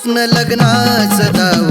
स्वप्न लग्नाचं दाव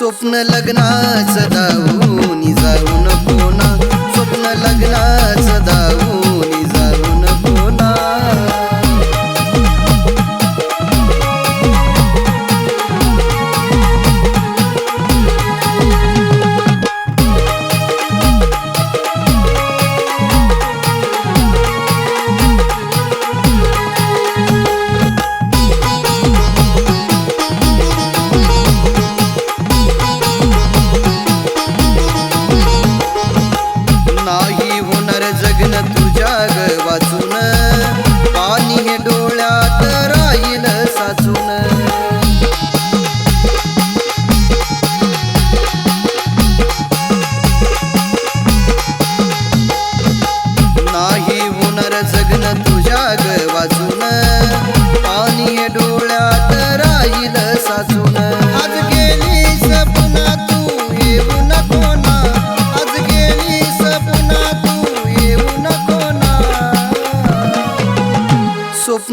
स्वप्न लग्नाचं जाऊन जाऊ नको ना स्वप्न लग्नाचं ग वाचून पाणी हे डोळ्यात राहील साचून. नाही होणार जगन तुझ्या ग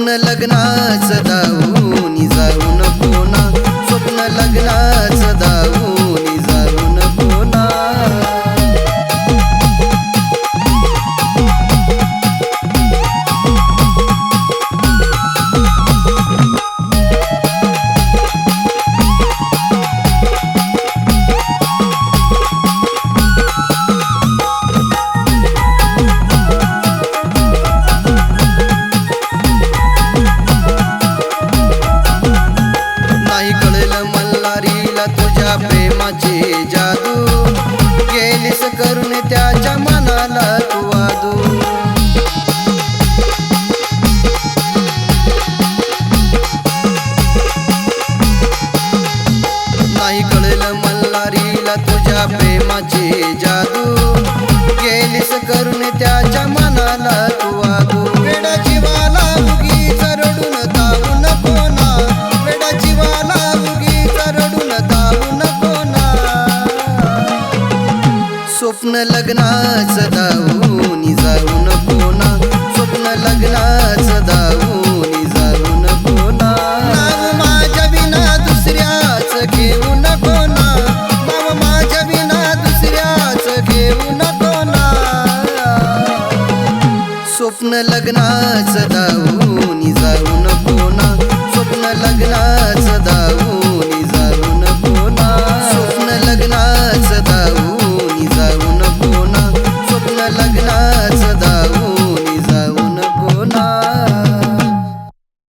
स्वप्न लग्नाचं नि जाऊ नको ना. स्वप्न लग्नाच दाऊन माझी जादू. गेलीस करून त्याच्या मनाला तू वादू. नाही कळलं मल्हारीला तुझ्या प्रेमाची स्वप्न लग्नाचं दाऊन जाऊ नको ना. स्वप्न लग्नाचं दाऊन जाऊ नको ना. नाव माझ्या विना दुसऱ्याच घेऊ नको ना. नाव माझ्या विना दुसऱ्याच घेऊ नको ना. स्वप्न लग्नाचं दाऊन